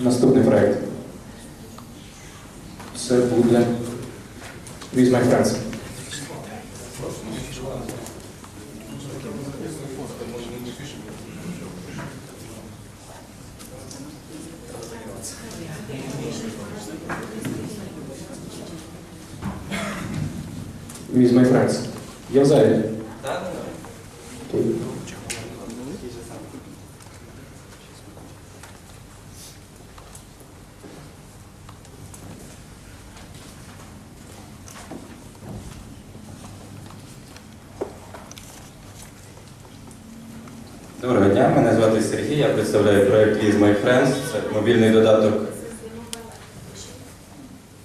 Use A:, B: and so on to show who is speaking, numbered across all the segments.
A: Наступний проект. Це буде With My Friends. With My Friends. Я в залі. Окей.
B: Доброго дня, мене звати Сергій, я представляю проект With My Friends. Це мобільний додаток.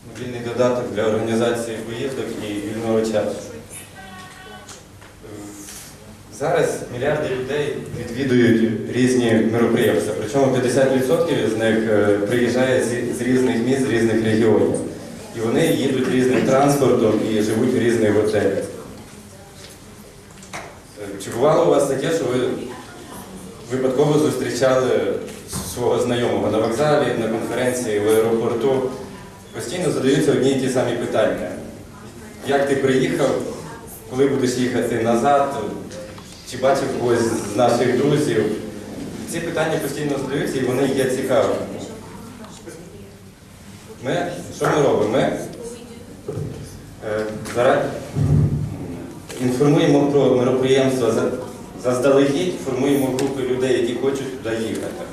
B: Мобільний додаток для організації поїздок і вільного часу. Зараз мільярди людей відвідують різні мероприємства, причому 50% з них е, приїжджає з різних міст, з різних регіонів. І вони їдуть різним транспортом і живуть в різних готелях. Е, Чи бувало у вас таке, що ви випадково зустрічали свого знайомого на вокзалі, на конференції, в аеропорту? Постійно задаються одні і ті самі питання. Як ти приїхав, коли будеш їхати назад, чи бачив когось з наших друзів? Ці питання постійно задаються і вони є цікавими. Ми, що ми робимо? Ми е, зараз інформуємо про мероприємства заздалегідь, формуємо групи людей, які хочуть туди їхати.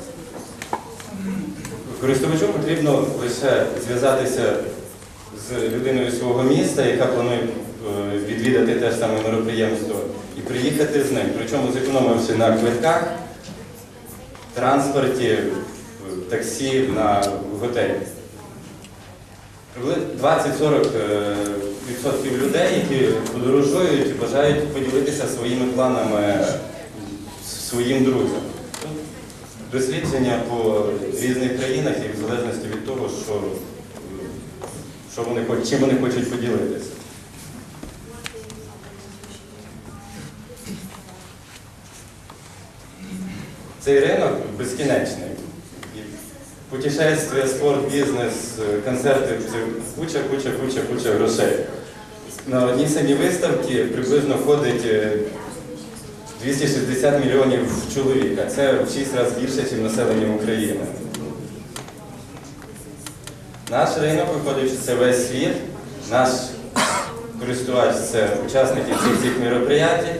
B: Користувачу потрібно лише зв'язатися з людиною свого міста, яка планує е, відвідати те ж саме мероприємство, і приїхати з ним. Причому зекономивши на квитках, транспорті, е, таксі на готелі. 20-40% е, відсотків людей, які подорожують, і бажають поділитися своїми планами своїм друзям. Дослідження по різних країнах і в залежності від того, що, що вони чим вони хочуть поділитися. Цей ринок безкінечний. Путешествия, спорт, бізнес, е, концерти це куча, куча, куча, куча грошей. На одній самій виставці приблизно ходить е, 260 мільйонів чоловік, а це в 6 разів більше, ніж населення України. Наш ринок виходить, це весь світ, наш користувач це учасники цих всіх мероприятий.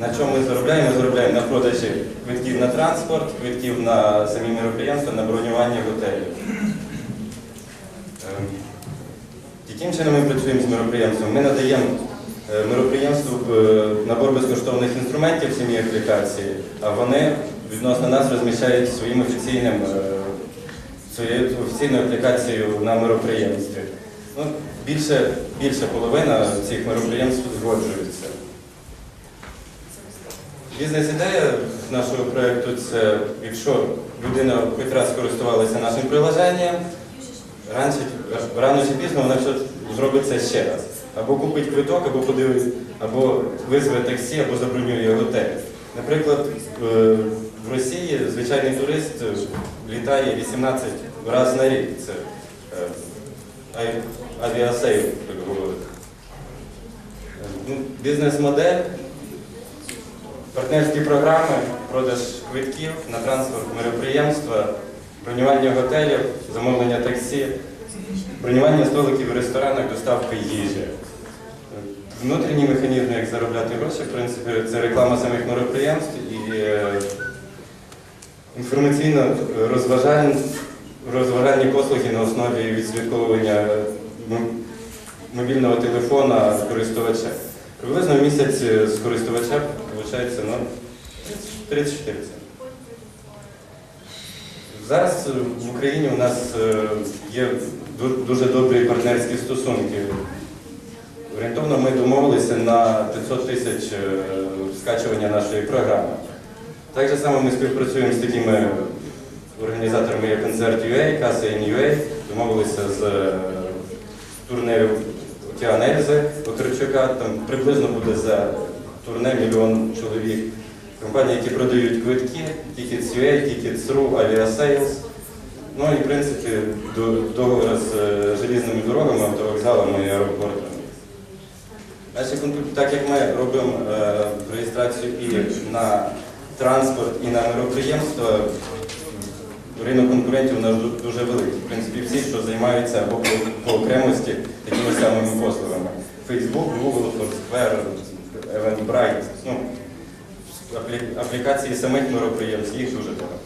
B: На чому ми заробляємо? Ми заробляємо на продажі квитків на транспорт, квитків на самі мероприємства, на бронювання готелів. Ем, Яким чином ми працюємо з мероприємством? Ми надаємо е, мероприємству е, набор безкоштовних інструментів самій аплікації, а вони відносно нас розміщають своїм офіційним, е, своєю офіційною аплікацією на мероприємстві. Ну, більше, більше половина цих мероприємств згоджуються. Бізнес-ідея нашого проєкту це, якщо людина хоч раз користувалася нашим приложенням, раніше, рано чи пізно вона зробить це ще раз. Або купить квиток, або подивиться, або визве таксі, або забронює готель. Наприклад, е, в Росії звичайний турист е, літає 18 разів на рік. Це е, авіасейл, так говорити. Ну, Бізнес-модель партнерські програми, продаж квитків на транспорт мероприємства, бронювання готелів, замовлення таксі, бронювання столиків в ресторанах, доставка їжі. Внутрішні механізми, як заробляти гроші, в принципі, це реклама самих мероприємств і е, інформаційно розважальні, послуги на основі відслідковування мобільного телефона користувача. Приблизно місяць з користувача виходить ну, 34 центри. Зараз е, в Україні у нас е, є дуже добрі партнерські стосунки. Орієнтовно ми домовилися на 500 тисяч е, скачування нашої програми. Так само ми співпрацюємо з такими організаторами, як концерт UA, Каса UA, домовилися з е, турнею Океан Ельзи. Там приблизно буде за турне мільйон чоловік. Компанії, які продають квитки, Tickets.ua, Tickets.ru, Aviasales. Ну і в принципі до- договір з желізними дорогами, автовокзалами і аеропортами. Так як ми робимо е, реєстрацію і на транспорт, і на мероприємства, ринок конкурентів у нас дуже великий. В принципі, всі, що займаються або по окремості такими самими послугами. Facebook, Google, Foursquare, Eventbrite, ну, аплікації самих мероприємств, їх дуже багато.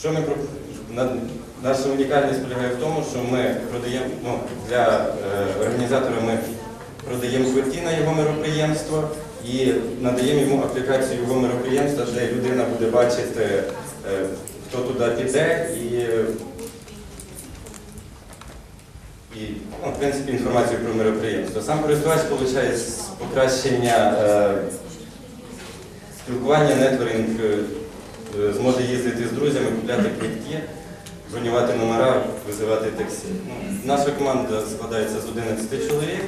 B: Що ми наша унікальність полягає в тому, що ми продаємо ну, для е, організатора ми продаємо квитки на його мероприємство і надаємо йому аплікацію його мероприємства, де людина буде бачити, е, хто туди піде і, і ну, в принципі, інформацію про мероприємство. Сам користувач отримує покращення е, спілкування, нетворинг, е, зможе їздити з друзями, купляти квитки, бронювати номера, визивати таксі. Ну, наша команда складається з 11 чоловік.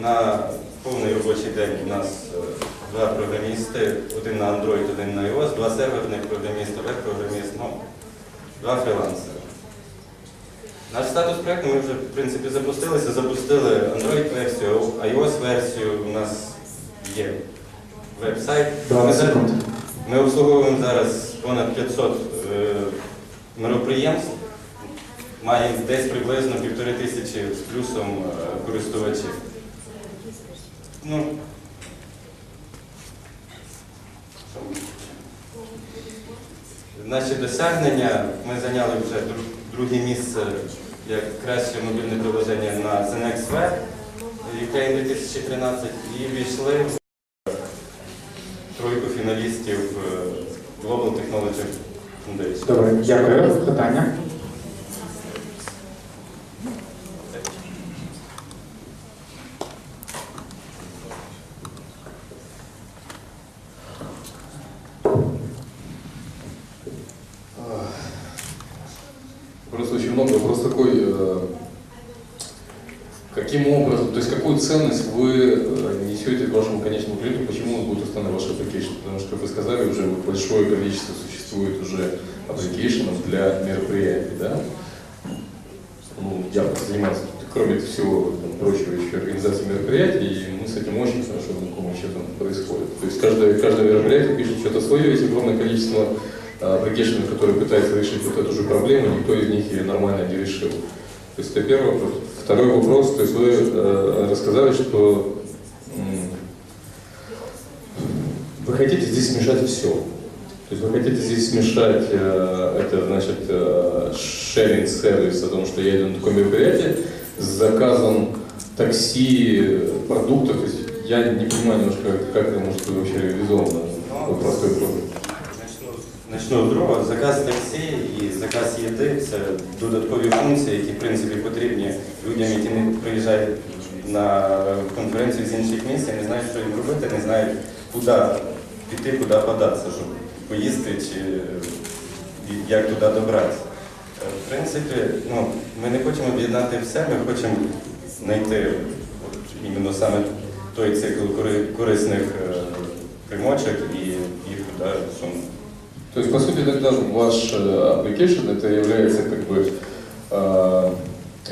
B: На повний робочий день у нас е, два програмісти, один на Android, один на iOS, два серверних програміста, веб-програміст, ну, два фрілансери. Наш статус проекту ми вже в принципі запустилися, запустили Android-версію, iOS-версію, у нас є веб-сайт. Ми ми обслуговуємо зараз понад 500 е, мероприємств, маємо десь приблизно півтори тисячі з плюсом е, користувачів. Ну, наші досягнення. Ми зайняли вже друге місце як краще мобільне приложення на ZenXV Ukraine 2013 і війшли в тройку фіналістів е, Global Technology Foundation.
A: Добре, дякую. Питання?
C: Такой, э, каким образом, то есть какую ценность вы э, несете вашему конечному клиенту, почему он будет установить ваш application? Потому что, как вы сказали, уже большое количество существует уже аппликейшенов для мероприятий, да? Ну, я занимаюсь, кроме всего там, прочего, еще организацией мероприятий, и мы с этим очень хорошо знакомы, что там происходит. То есть каждое, каждое мероприятие пишет что-то свое, есть огромное количество аппликейшенов, которые пытаются решить вот эту же проблему, никто из них ее нормально не решил. То есть это первый вопрос. Второй вопрос, то есть вы э, рассказали, что м, вы хотите здесь смешать все. То есть вы хотите здесь смешать, э, это значит, э, сервис о том, что я иду на такое мероприятие, с заказом такси, продуктов. То есть я не понимаю немножко, как это может быть вообще реализовано. Вот простой вопрос.
B: З другого. Заказ таксі і заказ їди це додаткові функції, які в принципі потрібні людям, які не приїжджають на конференцію з інших місць, не знають, що їм робити, не знають, куди піти, куди податися, щоб поїсти чи як туди добратися. Е, В принципі, ну, ми не хочемо об'єднати все, ми хочемо знайти от, іменно саме той цикл корисних е, примочок і їх туди.
C: То есть, по сути, тогда ваш э, application это является как бы э,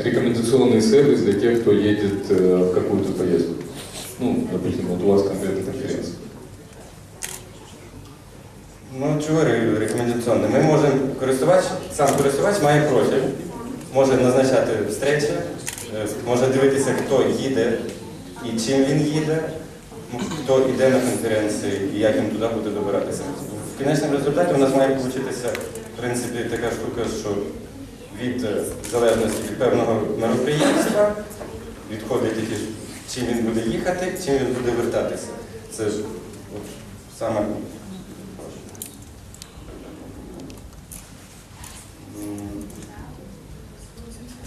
C: рекомендационный сервис для тех, кто едет э, в какую-то поездку. Ну, допустим, вот у вас конкретно конференция.
B: Ну, чого ре- рекомендаційне? Ми можемо користувач, сам користувач має профіль, може назначати встречі, е, може дивитися, хто їде і чим він їде, ну, хто йде на конференції і як їм туди буде добиратися. В кінечному результаті у нас має получитися, в принципі, така штука, що від е, залежності від певного мероприємства відходить чим він буде їхати, чим він буде вертатися. Це ж от, саме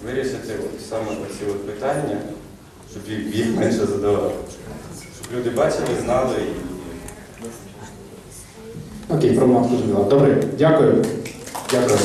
B: вирішити от саме ці от питання, щоб їх менше задавати. Щоб люди бачили, знали і
A: Окей, проблема зрозуміла. Добре, дякую. Дякую.